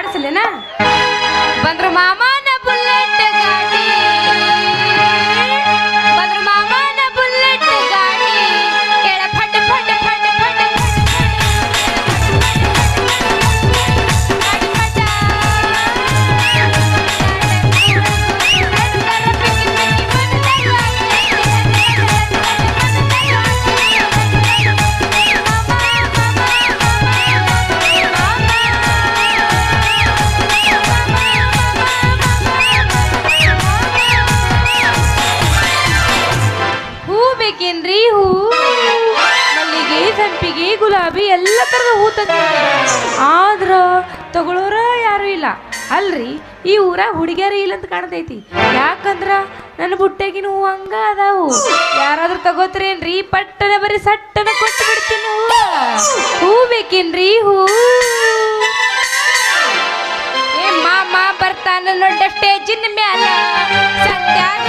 ಹಾಡಿಸ್ಲೇನ ಬಂದ್ರು ಮಾಮನ ತಗೊಳ್ಳೋರ ಯಾರು ಇಲ್ಲ. ಅಲ್ರಿ, ಈ ಊರ ಹುಡುಗಿಯರ ಇಲ್ಲ ಅಂತ ಕಾಣ್ತೈತಿ. ಯಾಕಂದ್ರ ನನ್ನ ಬುಟ್ಟೆಗಿನ ಹೂ ಹಂಗ ಅದಾವು. ಯಾರಾದ್ರೂ ತಗೋತ್ರೇನ್ರಿ? ಪಟ್ಟನ ಬರೀ ಸಟ್ಟನ ಕೊಟ್ಟು ಬಿಡ್ತೀನಿ ಹೂ ಬೇಕೇನ್ರಿ? ಹೂ. ಏ ಮಾಮ ಬರ್ತಾನ ನೋಡ ಸ್ಟೇಜಿನ ಮ್ಯಾಲ. ಸಂಧ್ಯಾಗ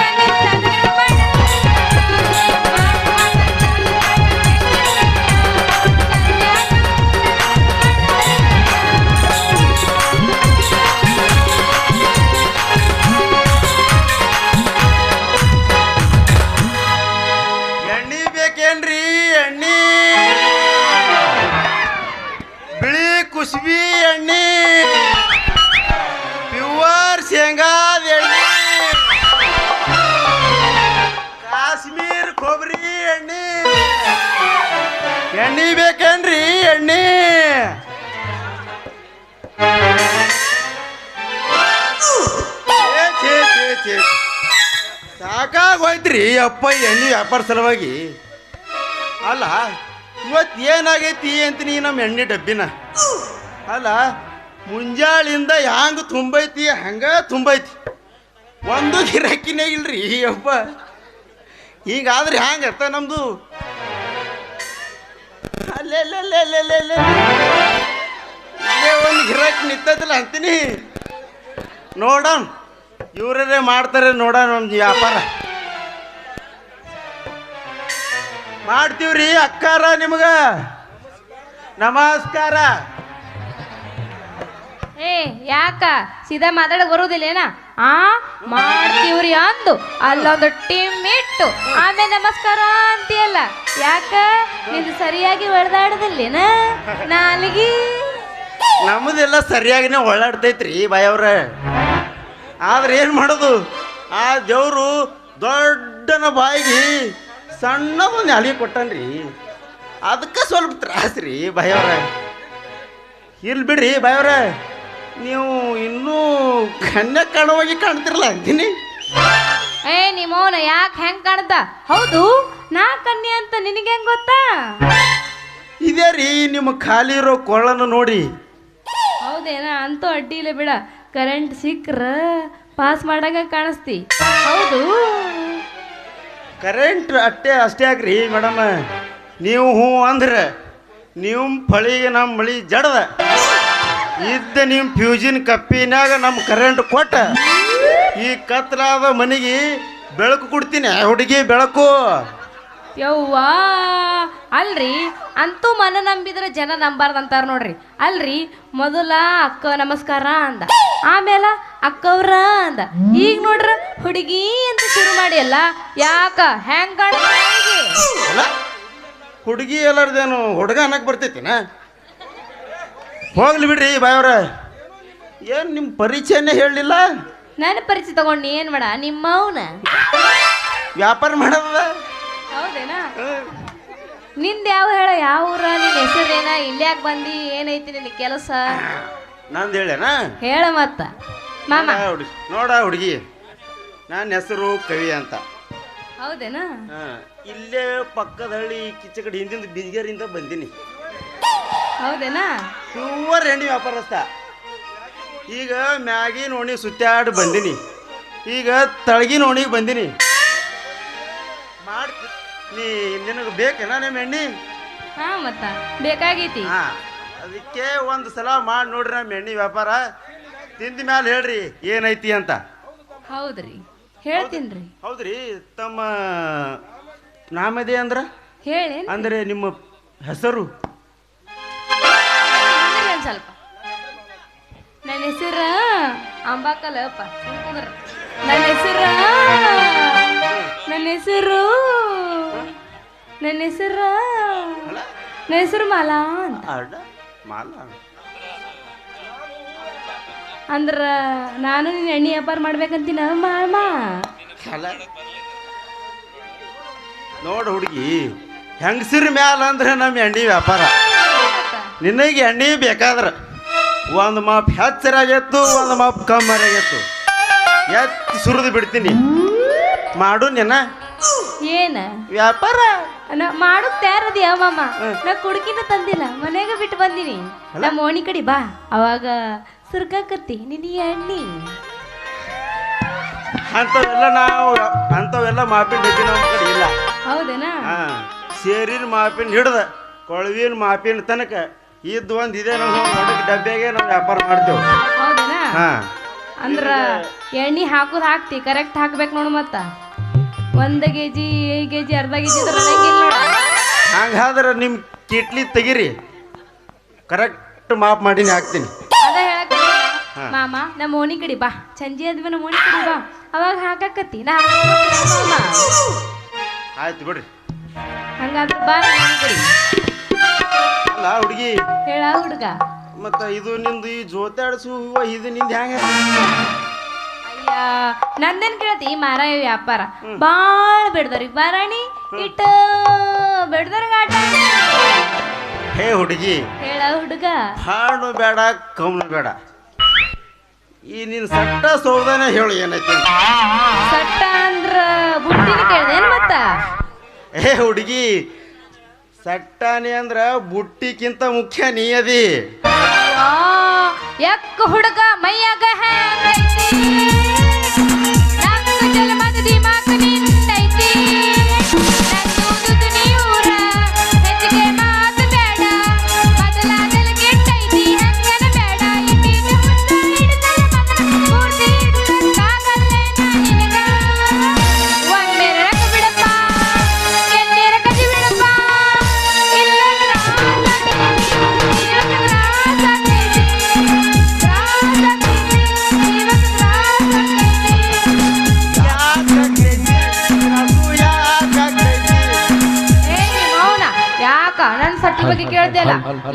ಎಣ್ಣಿ. ಸಾಕಾಗೋಯ್ತ್ರಿ ಅಪ್ಪ ಎಣ್ಣೆ ವ್ಯಾಪಾರ ಸಲುವಾಗಿ. ಅಲ್ಲ, ಇವತ್ತು ಏನಾಗೈತಿ ಅಂತ ನೀ ನಮ್ಮ ಎಣ್ಣೆ ಡಬ್ಬಿನ? ಅಲ್ಲ, ಮುಂಜಾಳಿಂದ ಹ್ಯಾಂಗ ತುಂಬೈತಿ, ಹಂಗ ತುಂಬೈತಿ. ಒಂದು ಗಿರಾಕಿನೇ ಇಲ್ರಿ, ಅಪ್ಪ. ಹಿಂಗಾದ್ರೆ ಹ್ಯಾಂಗತ್ತ ನಮ್ದು? ಅಲ್ಲೇ ಅಲ್ಲೇ ಅಲ್ಲೇ ಅಲ್ಲೇ ಅಲ್ಲೇ ಅಲ್ಲೇ ಇಲ್ಲೇ ಒಂದು ಗಿರಾಕಿ ನಿಂತೈತಲ್ಲ ಅಂತೀನಿ. ನೋಡೋಣ ಇವರೇ ಮಾಡ್ತಾರೆ ನೋಡೋಣ ಒಂದು ವ್ಯಾಪಾರ. ಮಾಡ್ತೀವ್ರಿ, ಅಕ್ಕಾರ ನಿಮ್ಗೆ. ನಮಸ್ಕಾರ. ಏ, ಯಾಕ? ಸೀದಾ ಮಾತಾಡಕ್ ಬರೋದಿಲ್ಲೇನ? ಆ, ಮಾಡ್ತೀವ್ರಿ ಅಂದು. ಅಲ್ಲೊಂದು ಟೀಮ್ ಇಟ್ಟು. ಆಮೇಲೆ ನಮಸ್ಕಾರ ಅಂತೀಯಲ್ಲ. ಯಾಕ? ನೀನು ಸರಿಯಾಗಿ ಹೊಡೆದಾಡದಿಲ್ಲೇನ ನಾಲಿಗೆ? ನಮ್ದೆಲ್ಲ ಸರಿಯಾಗಿನೇ ಒಳ್ಳಾಡ್ತೈತ್ರಿ ಬಾಯವ್ರ. ಆದ್ರೆ ಏನು ಮಾಡೋದು? ಆ ದೇವರು ದೊಡ್ಡನ ಬಾಯಿಗೆ ಸಣ್ಣದೊಂದು ಅಲಿ ಕೊಟ್ಟನ್ರಿ. ಅದಕ್ಕೆ ಸ್ವಲ್ಪ ತ್ರಾಸ್ರಿ ಬಾಯವ್ರ. ಇಲ್ಲಿ ಬಿಡ್ರಿ ಬಾಯವ್ರ. ನೀವು ಇನ್ನೂ ಕಣ್ಣ ಕಾಣುವಾಗಿ ಕಾಣ್ತಿರಲ್ಲ ಅಂತೀನಿ ಏ ನಿಮೋನ ಯಾಕೆ ಹೆಂಗ್ ಕಾಣ್ತಾ ಹೌದು ನಾ ಕನ್ಯಾ ಅಂತ ನಿನಗೆ ಹೆಂಗ್ ಗೊತ್ತಾ? ಇದೇ ರೀ ನಿಮ್ಮ ಖಾಲಿ ಇರೋ ಕೊಳ್ಳನ್ನು ನೋಡಿ. ಹೌದೇನ ಅಂತೂ ಅಡ್ಡಿ ಇಲ್ಲ ಬಿಡ. ಕರೆಂಟ್ ಸಿಕ್ಕ್ರ ಪಾಸ್ ಮಾಡಂಗ ಕಾಣಿಸ್ತಿ. ಹೌದು. ಕರೆಂಟ್ ಅಟ್ಟೆ ಅಷ್ಟೇ ಆಗ್ರಿ ಮೇಡಮ್ ನೀವು ಹ್ಞೂ ಅಂದ್ರೆ ನೀವು ಫಳಿಗೆ ನಮ್ಮ ಮಳಿ ಜಡದ. ಇದ್ದ ನಿಮ್ಮ ಫ್ಯೂಜಿನ್ ಕಪ್ಪಿನಾಗ ನಮ್ಮ ಕರೆಂಟ್ ಕೊಟ್ಟ. ಈ ಕತ್ಲಾದ ಮನೆಗೆ ಬೆಳಕು ಕೊಡ್ತೀನಿ ಹುಡುಗಿ ಬೆಳಕು. ಯವ್ವಾ ಅಲ್ರಿ ಅಂತೂ ಮನ ನಂಬಿದ್ರೆ ಜನ ನಂಬಾರ್ದು ಅಂತಾರ ನೋಡ್ರಿ. ಅಲ್ರಿ ಮೊದಲ ಅಕ್ಕ ನಮಸ್ಕಾರ ಅಂದ ಆಮೇಲೆ ಅಕ್ಕವ್ರ ಅಂದ. ಈಗ ನೋಡ್ರ ಹುಡುಗಿ ಅಂತ ಶುರು ಮಾಡಿ ಅಲ್ಲ ಯಾಕ ಹೆಂಗ್? ಹುಡುಗಿ ಎಲ್ಲಾರ್ದೇನು ಹುಡುಗ ಅನ್ನಕ್ ಬರ್ತೈತಿನ? ಹೋಗ್ಲಿ ಬಿಡ್ರಿ ಬಾಯವ್ರ. ಏನು ನಿಮ್ಮ ಪರಿಚಯನೇ ಹೇಳಲಿಲ್ಲ? ನನ್ನ ಪರಿಚಯ ತಗೊಂಡು ಏನ್ ಮಾಡ? ನಿಮ್ಮವನ ವ್ಯಾಪಾರ ಮಾಡೋದ ಹೌದೇನಾ? ನಿಂದ ಯಾವ ಹೇಳ? ಯಾವ ಊರ? ನಿನ್ನ ಹೆಸರೇನ? ಇಲ್ಯಾಕ್ ಬಂದಿ? ಏನೈತಿ ನಿನ್ನ ಕೆಲಸ? ನಂದು ಹೇಳೇನಾ ಹೇಳ ಮತ್ತ. ಮಾಮ. ನೋಡ ಹುಡುಗಿ ನೋಡ ಹುಡುಗಿ. ನನ್ನ ಹೆಸರು ಕವಿ ಅಂತ. ಹೌದೇನಾ? ಹಾ, ಇಲ್ಲೇ ಪಕ್ಕದ ಹಳ್ಳಿ ಕಿಚ್ಚ ಕಡೆ ಹಿಂದಿಂದ ಬಿಜ್ಗರಿಂದ ಬಂದೀನಿ. ಹೌದೇನಾ? ಪ್ಯೂವರ್ ಎಣ್ಣೆ ವ್ಯಾಪಾರಸ್ಥ. ಈಗ ಮ್ಯಾಗಿನ ಓಣಿ ಸುತ್ತಾಡಿ ಬಂದಿನಿ. ಈಗ ತಳಗಿ ಓಣಿಗೆ ಬಂದಿನಿ. ಮಾಡ್ ನೀ ನಿನಗೆ ಬೇಕೇನಾ ನಿಮ್ಮ ಎಣ್ಣೆ ಹಾ ಮತ್ತ ಬೇಕಾಗೈತಿ. ಹಾ ಅದಕ್ಕೆ ಒಂದು ಸಲ ಮಾಡಿ ನೋಡ್ರಿ ನಮ್ಮ ಎಣ್ಣೆ ವ್ಯಾಪಾರ. ತಿಂದ ಮ್ಯಾಲ ಹೇಳ್ರಿ ಏನೈತಿ ಅಂತ. ಹೌದ್ರಿ ಹೇಳ್ತೀನ್ರಿ. ಹೌದ್ರಿ ತಮ್ಮ ನಾಮದೇ ಅಂದ್ರ? ಹೇಳಿ ಅಂದ್ರೆ ನಿಮ್ಮ ಹೆಸರು? ಒಂದ್ ಸ್ವಲ್ಪ. ನನ್ನ ಅಂಬಾಕಲ್ಲಪ್ಪ ಕುಂದ್ರ ನನ್ನ ಹೆಸರು ನನ್ನ ಹೆಸರು ನನ್ನ ಹೆಸರು ನನ್ನ ಹೆಸರು ಮಾಲಾ ಅಂತ. ಅಂದ್ರ ನಾನು ನಿನ್ನ ಎಣ್ಣೆ ವ್ಯಾಪಾರ ಮಾಡ್ಬೇಕಂತೀನ ಮಾಮ. ನೋಡು ಹುಡುಗಿ ಹೆಂಗಸಿರ ಮ್ಯಾಲ ಅಂದ್ರೆ ನಮ್ಮ ಎಣ್ಣೆ ವ್ಯಾಪಾರ. ನಿನಗೆ ಎಣ್ಣೆ ಬೇಕಾದ್ರ ಒಂದು ಮಾಪ್ ಹೆಚ್ಚರಾಗೈತು ಒಂದು ಮಾಪ್ ಕಮ್ಮರಾಗೈತು. ಎತ್ತಿ ಸುರಿದು ಬಿಡ್ತೀನಿ. ಮಾಡು ನಿನ್ನ ಏನ? ವ್ಯಾಪಾರ. ನಾ ಮಾಡೋಕ್ ತಯಾರದಿ ಮಾಮ ನಾ ಕುಡ್ಕಿನ ತಂದಿಲ್ಲ ಮನೆಗೆ ಬಿಟ್ಟು ಬಂದಿನಿ. ನಮ್ಮ ಓಣಿ ಕಡೆ ಬಾ. ಅವಾಗ ಸುರ್ಕಾಕತ್ತಿ ನಿನ್ನ ಎಣ್ಣಿ. ಅಂಥವೆಲ್ಲ ನಾವು ಅಂಥವೆಲ್ಲ ಮಾಪಿನ ನಮ್ಮ ಕಡೆ ಇಲ್ಲ. ಹೌದೇನಾ? ಸೇರಿನ ಮಾಪಿನ ಹಿಡ್ದ ಕೊಳವಿನ ಮಾಪಿನ ತನಕ ಇದ್ದು ಒಂದು ಇದೆ ಡಬ್ಬೆಗೆ ಡಬ್ಬಿಯಾಗೆ ನಾವು ವ್ಯಾಪಾರ ಮಾಡ್ತೇವೆ. ಹೌದೇನಾ? ಹಾಂ. ಅಂದ್ರ ಎಣ್ಣೆ ಹಾಕೋದು ಹಾಕ್ತಿ ಕರೆಕ್ಟ್ ಹಾಕ್ಬೇಕು ನೋಡು ಮತ್ತ. ಒಂದ್ ಕೆ ಜಿ ಕೆ ಜಿ ಅರ್ಧ ಕೆ ಜಿ ಹಂಗಾದ್ರೆ ನಿಮ್ಮ ಕಿಟ್ಲಿ ತೆಗಿರಿ. ಕರೆಕ್ಟ್ ಮಾಪ್ ಮಾಡೀನಿ ಹಾಕ್ತೀನಿ. ಅದೇ ಮಾಮ ನಮ್ಮ ಓಣಿ ಕಡಿ ಬಾ. ಸಂಜೆ ಅದ್ವಿ ನಮ್ಮ ಓಣಿ ಕಡಿ ಬಾ. ಅವಾಗ ಹಾಕಾಕತ್ತಿ ನಾ ಆಯ್ತು ಬಿಡ್ರಿ. ಹಂಗಾದ್ರೆ ಬಾ ನಮ್ಮ ಓಣಿ ಕಡೆ. ಅಲ್ಲ ಹುಡುಗಿ. ಹೇಳ ಹುಡುಗ. ಮತ್ತ ಇದು ನಿಂದು ಈ ಜೋತಾಡಿಸು ಹೂವ ಇದು ನಿಂದು ಹೆಂಗೆ ಅಯ್ಯ ನಂದೇನ್ ಕೇಳತಿ ಮಾರಾಯ ವ್ಯಾಪಾರ. ಬಾಳ ಬಿಡ್ದಾರಿ ಬಾರಾಣಿ ಇಟ್ಟ ಬಿಡದರ ಗಾಟ ಹೇ ಹುಡುಗಿ. ಹೇಳ ಹುಡುಗ. ಹಾಡು ಬೇಡ ಕಮ್ಮ ಬೇಡ. ಈ ನಿನ್ ಸಟ್ಟ ಸೌದನ ಹೇಳು ಏನೈತಿ. ಸಟ್ಟ ಅಂದ್ರ ಬುಟ್ಟಿನ ಕೇಳ್ದೇನ್ ಮತ್ತ? ಏ ಹುಡುಗಿ ಸಟ್ಟಾನಿ ಅಂದ್ರ ಬುಟ್ಟಿಕ್ಕಿಂತ ಮುಖ್ಯ ನೀ ಅದಿ. ಆ, ಯಕ್ಕ ಹುಡುಗ ಮೈಯಾಗ ಹ್ಯಾಂಗೈತಿ? ನಾಲ್ಕು ಜನ್ಮದ ದಿಮಾಕ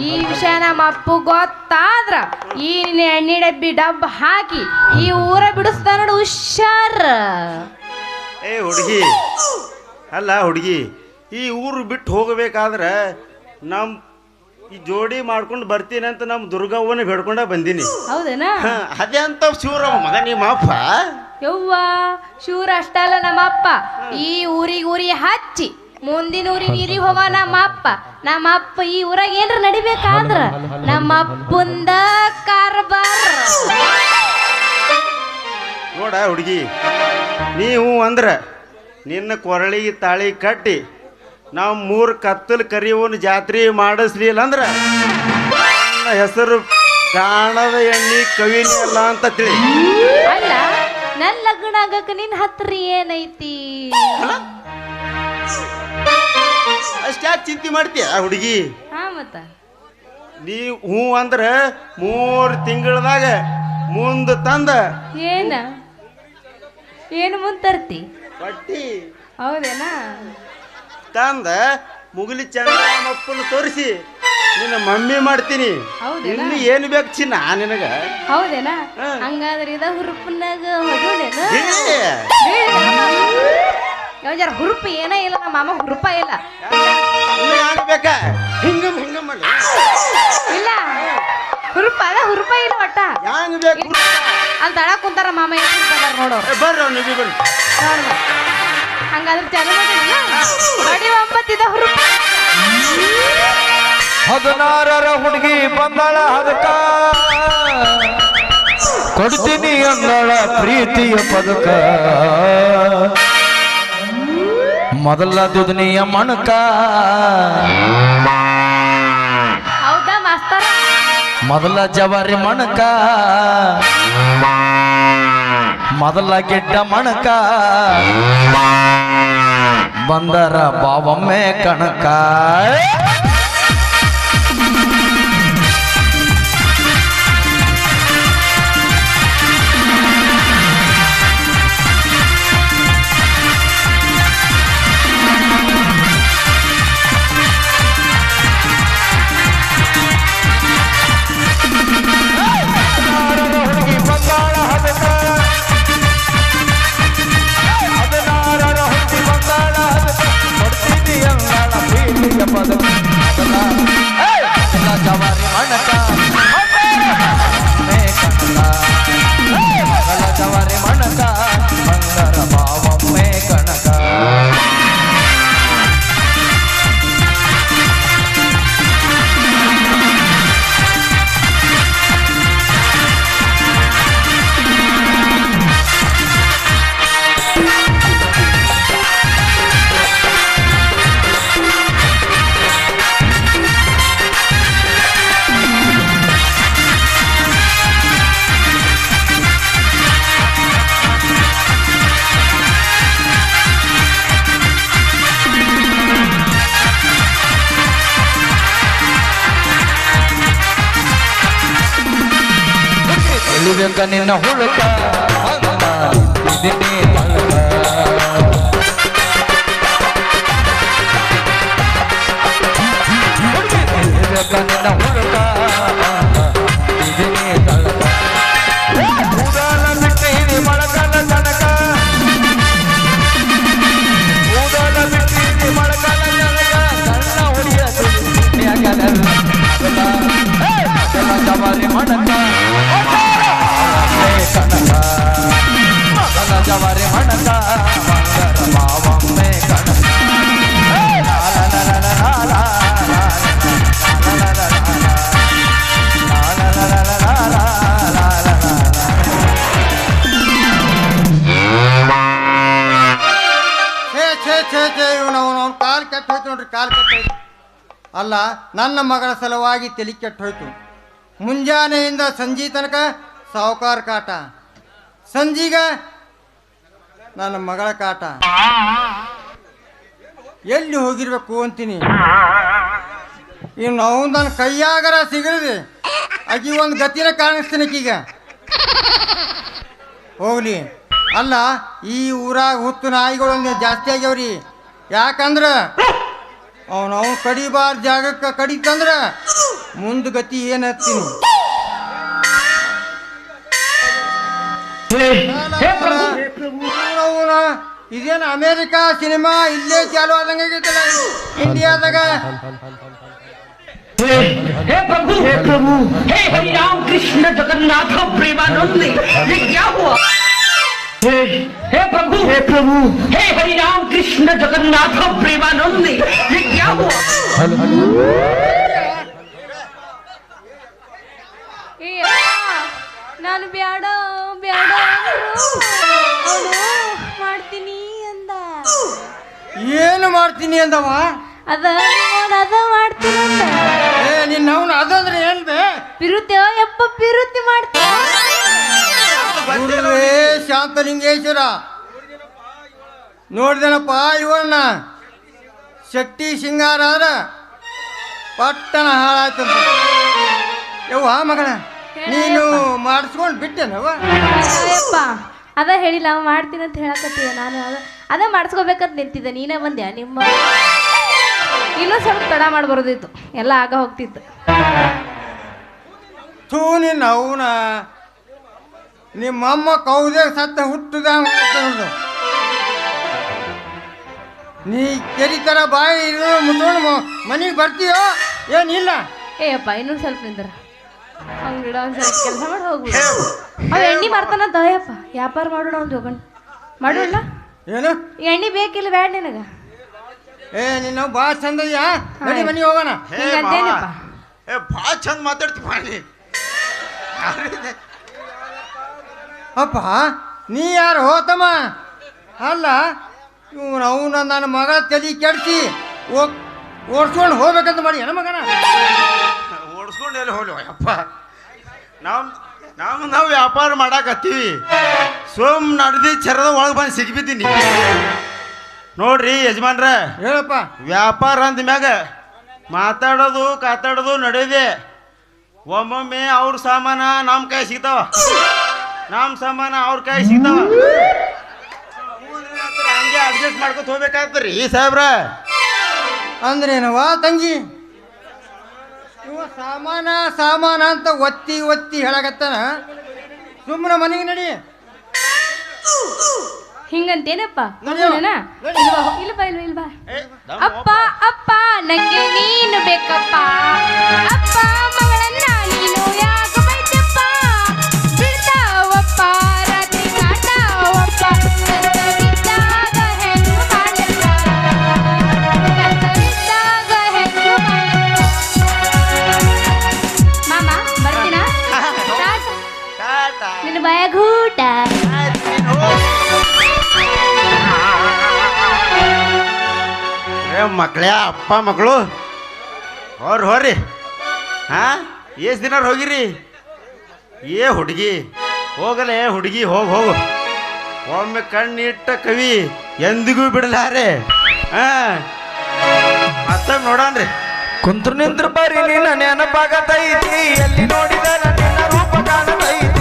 ಈ ವಿಷಯ ನಮ್ಮ ಅಪ್ಪು ಗೊತ್ತಾದ್ರ. ಈ ನಿನ್ನ ಎಣ್ಣೆ ಡಬ್ಬಿ ಡಬ್ಬ ಹಾಕಿ ಈ ಊರ ಬಿಡಿಸ್ತ ನೋಡು ಹುಷಾರ್. ಏ ಹುಡುಗಿ. ಅಲ್ಲ ಹುಡುಗಿ. ಈ ಊರು ಬಿಟ್ಟು ಹೋಗಬೇಕಾದ್ರೆ ನಮ್ಮ ಈ ಜೋಡಿ ಮಾಡ್ಕೊಂಡು ಬರ್ತೀನಿ ಅಂತ ನಮ್ಮ ದುರ್ಗವ್ವನ ಬೇಡ್ಕೊಂಡ ಬಂದೀನಿ. ಹೌದೇನಾ? ಹ, ಅದೇ ಅಂತ ಶಿವರ ಮಗ ನಿಮ್ಮ ಅಪ್ಪ ಯವ್ವ ಶೂರ ಅಷ್ಟಲ್ಲ ನಮ್ಮ ಅಪ್ಪ ಈ ಊರಿಗೆ ಊರಿಗೆ ಹಚ್ಚಿ. ಮುಂದಿನ ಊರಿಗೆ ನೀರಿ ಹೋಗ ನಮ್ಮ ಅಪ್ಪ ನಮ್ಮ ಅಪ್ಪ ಈ ಊರಾಗ ಏನ್ರ ನಡಿಬೇಕಾದ್ರ? ನಮ್ಮ ಅಪ್ಪಂದ ಕಾರ್ಬಾರ್. ನೋಡ ಹುಡುಗಿ ನೀವು ಅಂದ್ರ ನಿನ್ನ ಕೊರಳಿಗೆ ತಾಳಿ ಕಟ್ಟಿ ನಾವು ಮೂರು ಕತ್ತಲು ಕರಿವನ್ ಜಾತ್ರೆ ಮಾಡಿಸ್ಲಿಲ್ಲ ಅಂದ್ರ? ನನ್ನ ಹೆಸರು ಕಾಣದ ಎಣ್ಣೆ ಕವಿ ಅಲ್ಲ ಅಂತ ತಿಳಿ. ಅಲ್ಲ ನನ್ನ ಲಗ್ನ ಆಗಕ್ಕೆ ನಿನ್ ಹತ್ರ ಏನೈತಿ? ಅಷ್ಟ್ಯಾಕೆ ಚಿಂತೆ ಮಾಡ್ತೀಯ ಹುಡುಗಿ? ಹಾ ಮತ್ತ. ನೀ ಹ್ಞೂ ಅಂದ್ರೆ ಮೂರು ತಿಂಗಳದಾಗ ಮುಂದೆ ತಂದ. ಏನ? ಏನು ಮುಂತರ್ತಿ ಪಟ್ಟಿ ಹೌದೇನಾ? ತಂದ ಮುಗಿಲಿ ಚಂದ್ರಮ್ಮಪ್ಪನ ತೋರಿಸಿ. ನಿನ್ನ ಮಮ್ಮಿ ಮಾಡ್ತೀನಿ. ಹೌದೇನಾ? ಇನ್ನು ಏನು ಬೇಕು ಚಿನ್ನ ನಿನಗ? ಹೌದೇನಾ? ಹಾ. ಹಂಗಾದ್ರೆ ಇದ ಹುರುಪನಾಗ ಹೊಡೋಣೇನ ಏ, ಯಾವ ಜರ ಹುರುಪು ಏನೇ ಇಲ್ಲ ನಮ್ಮ ಮಾಮ ಹುರುಪ ಇಲ್ಲ. ಇನ್ನು ಯಾಕೆ ಬೇಕಾ? ಹಿಂಗ ಹಿಂಗ ಮಾಡಿ. ಇಲ್ಲ. ಹುರುಪ ಅದ ಹುರುಪ ಇಲ್ಲ ಒಟ್ಟ. ಹ್ಯಾಂಗ ಬೇಕು? ಅಲ್ಲಿ ತಳ ಕುಂತಾರ ಮಾಮ ಏನು ಕುಂತಾರ ನೋಡು. ಏ, ಬರ್ರಿ ಅವ್ನು ನೀವು ಬರ್ರಿ ನೋಡು ಹಂಗಾದ್ರೆ ಚಾಲು ಮಾಡಿಲ್ಲ ಬಡಿ ಒಂಬತ್ತಿದ ಹುರುಪ. ಹದಿನಾರರ ಹುಡುಗಿ ಬಂದಳ ಅದಕ್ಕ. ಕೊಡ್ತೀನಿ ಅಂದಳ ಪ್ರೀತಿಯ ಪದಕ ಮೊದಲ ದುದನಿಯ ಮಣಕ. ಮೊದಲ ಜವಾರಿ ಮಣಕ. ಮೊದಲ ಗೆಡ್ಡ ಮಣಕ. ಬಂದರ ಬಾವೊಮ್ಮೆ ಕಣಕ. ನಿನ್ನ ಹುಡುಕ ಛೇ ಛೇ ಮಂಗರ ಕಾಲು ಕೆಟ್ಟು ಹೋಯ್ತು ನೋಡ್ರಿ ಕೆಟ್ಟ ಅಲ್ಲ, ನನ್ನ ಮಗಳ ಸಲುವಾಗಿ ತಲೆ ಕೆಟ್ಟು ಹೋಯ್ತು ಮುಂಜಾನೆಯಿಂದ ಸಂಜೆ ತನಕ ಸಾವುಕಾರ ಕಾಟ. ಸಂಜೀಗ ನನ್ನ ಮಗಳ ಕಾಟ. ಎಲ್ಲಿ ಹೋಗಿರ್ಬೇಕು ಅಂತೀನಿ? ಇನ್ನು ಅವನು ನನ್ನ ಕೈಯಾಗರ ಸಿಗಲಿದೆ. ಅಗಿ ಒಂದು ಗತಿನ ಕಾಣಿಸ್ತೀನಿ ಈಗ ಹೋಗ್ಲಿ. ಅಲ್ಲ, ಈ ಊರಾಗ ಹುತ್ತು ನಾಯಿಗಳು ಜಾಸ್ತಿ ಆಗ್ಯಾವ್ರಿ. ಯಾಕಂದ್ರೆ ಅವನು ಅವ್ನು ಕಡಿಬಾರ್ದ ಜಾಗಕ್ಕೆ ಕಡಿತಂದ್ರ ಮುಂದೆ ಗತಿ ಏನ್ ಹತ್ತೀನಿ ಅವನ ಇದೇನು ಅಮೇರಿಕಾ ಸಿನಿಮಾ ಇಲ್ಲೇ ಚಾಲು ಆದಂಗಾಗೈತಲ್ಲ ಇಂಡಿಯಾದಾಗ हे प्रभु हे प्रभु हे हरि राम कृष्ण जगन्नाथ प्रेमानंद ये क्या हुआ हे हे प्रभु हे प्रभु हे हरि राम कृष्ण जगन्नाथ प्रेमानंद ये क्या हुआ ಏ ಅಪ್ಪ, ನಾನು ಬ್ಯಾಡ ಬ್ಯಾಡ ಅವನು ಮಾಡ್ತೀನಿ ಅಂದ ಏನು ಮಾಡ್ತೀನಿ ಅಂದವ? ಅದ ಅದ ಮಾಡ್ತೀನಿ ಏ ನಿನ್ನ ಅವನು ಅದಂದ್ರೆ ಏನ್ ಬೇ ಪಿರುತಿ ಯಪ್ಪ ಪಿರುತಿ ಮಾಡ್ತೀನಿ ಗುರುವೇ ಶಾಂತಲಿಂಗೇಶ್ವರ. ನೋಡಿದನಪ್ಪ ಇವನ್ನ? ಶೆಟ್ಟಿ ಸಿಂಗಾರ ಆದ್ರ ಪಟ್ಟಣ ಹಾಳಾಯ್ತ ಯವ್ವ ಮಗಳ ನೀನು ಮಾಡಿಸ್ಕೊಂಡು ಬಿಟ್ಟೆನವ್ವ? ಯಪ್ಪ ಅದ ಹೇಳಿಲ್ಲ ಮಾಡ್ತೀನಿ ಅಂತ ಹೇಳಕತ್ತೀಯ. ನಾನು ಅದ ಅದ ಮಾಡಿಸ್ಕೋಬೇಕಂತ ನಿಂತಿದ್ದೆ. ನೀನೇ ಬಂದ್ಯಾ? ನಿಮ್ಮ ಇನ್ನೂ ಸ್ವಲ್ಪ ತಡ ಮಾಡಬಾರ್ದಿತ್ತು ಬರೋದಿತ್ತು. ಎಲ್ಲ ಆಗ ಹೋಗ್ತಿತ್ತು. ತೂ ನಿನ್ನ ಅವನ ನಿಮ್ಮಮ್ಮ ಕೌದೆ ಸತ್ತ ಹುಟ್ಟದ ನೀ ಕೆರಿ ಥರ ಬಾಯಿ ಇರೋ ಮುಟ್ಕೊಂಡು ಮನೆಗೆ ಬರ್ತೀಯೋ? ಏನಿಲ್ಲ. ಏ ಅಪ್ಪ ಇನ್ನೊಂದು ಸ್ವಲ್ಪ ನಿಂದ್ರ. ಅವ್ನು ಬಿಡ ಒಂದು ಸ್ವಲ್ಪ ಕೆಲಸ ಮಾಡಿ ಹೋಗ್ಬಿಡು. ಅವ ಎಣ್ಣೆ ಮಾಡ್ತಾನಂತ ಅಯ್ಯಪ್ಪ. ವ್ಯಾಪಾರ ಮಾಡೋಣ ಒಂದು ಹೋಗೋಣ. ಮಾಡೋಣ? ಏನು? ಎಣ್ಣೆ ಬೇಕಿಲ್ಲ ಬೇಡ ನಿನಗ. ಏ ನಿನ್ನ ಬಾ ಚಂದ ಮನೆ ಮನೆಗೆ ಹೋಗೋಣ. ಹೇ ಹಿಂಗಂತೇನಪ್ಪ? ಏ ಭಾಳ ಚಂದ ಮಾತಾಡ್ತಿ ಮಾಡಿ ಅಪ್ಪ ನೀ ಯಾರು? ಹೋತಮ್ಮ ಅಲ್ಲ ಇವನು ಅವನ ನನ್ನ ಮಗ ತಲೆ ಕೆಡಿಸಿ ಓಡ್ಸ್ಕೊಂಡು ಹೋಗ್ಬೇಕಂತ ಮಾಡಿ ಏನ ಮಗನ? ಓಡಿಸ್ಕೊಂಡು ಎಲ್ಲಿ ಹೋಗ್ಲಿ ಅಪ್ಪ ನಾವು ನಾವು ನಾವು ವ್ಯಾಪಾರ ಮಾಡಾಕತ್ತೀವಿ. ಸೋಮ್ ನಡೆದಿ ಚರದ ಒಳಗೆ ಬಂದು ಸಿಗ್ಬಿದ್ದೀನಿ ನೋಡ್ರಿ ಯಜಮಾನ್ರ ಹೇಳಪ್ಪ. ವ್ಯಾಪಾರ ಅಂದ ಮ್ಯಾಗ ಮಾತಾಡೋದು ಕಾತಾಡೋದು ನಡೆಯದೆ ಒಮ್ಮೊಮ್ಮೆ ಅವ್ರ ಸಾಮಾನ ನಮ್ಮ ಕೈ ಸಿಗ್ತಾವ. ನಮ್ಮ ಸಾಮಾನ ಅವ್ರ ಕೈ ಸಿಗ್ತಾವ. ಹಂಗೆ ಅಡ್ಜಸ್ಟ್ ಮಾಡ್ಕೊತ ಹೋಗ್ಬೇಕಾಗ್ತರಿ ಸಾಹೇಬ್ರ. ಅಂದ್ರೇನವ ತಂಗಿ? ಸಾಮಾನ ಸಾಮಾನ ಅಂತ ಒತ್ತಿ ಒತ್ತಿ ಹೇಳಕತ್ತಾನ. ಸುಮ್ಮನೆ ಮನೆಗೆ ನಡಿ. ಹಿಂಗಂತೇನಪ್ಪ. ಇಲ್ವಾ? ಇಲ್ವಾ ಅಪ್ಪ ಅಪ್ಪ. ನಂಗೆ ನೀನು ಬೇಕಪ್ಪ. ಅಪ್ಪ ಮಗಳನ್ನ ಮಕ್ಕಳೇ ಅಪ್ಪ ಮಕ್ಕಳು ಹೊರ ಹೋರಿ ಹಾ, ಎಷ್ಟು ದಿನ ಹೋಗಿರಿ? ಏ ಹುಡುಗಿ ಏ ಹುಡುಗಿ, ಹೋಗಿ ಹೋಗು. ಒಮ್ಮೆ ಕಣ್ಣಿಟ್ಟ ಕವಿ ಎಂದಿಗೂ ಬಿಡಲಾರೆ. ಹಾಂ ಮತ್ತೊಮ್ಮೆ ನೋಡಣ್ರಿ ಕುಂತು ನಿಂತ್ರ ಬರೀ ನಿನ್ನ ನೆನಪಾಗತೈತಿ. ಎಲ್ಲಿ ನೋಡಿದ ನನ್ನ ರೂಪ ಕಾಣತೈತಿ.